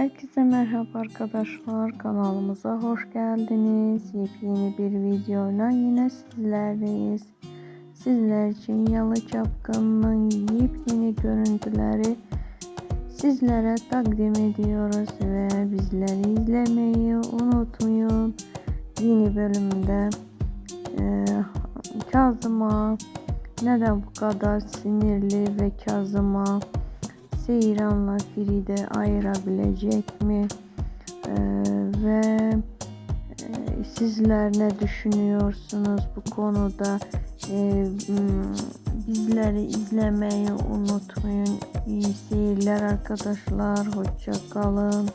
Herkese merhaba arkadaşlar kanalımıza hoş geldiniz. Yepyeni bir videoyla yine sizlerleyiz. Sizler için Yalı Çapkın'ın yepyeni görüntüleri sizlere takdim ediyoruz ve bizleri izlemeyi unutmayın. Yeni bölümde e, Kazım'a neden bu kadar sinirli ve Kazım'a Seyran'la Feride ayırabilecek mi? Ee, ve e, sizler ne düşünüyorsunuz bu konuda? Ee, m, bizleri izlemeyi unutmayın. İyi seyirler arkadaşlar. Hoşça kalın.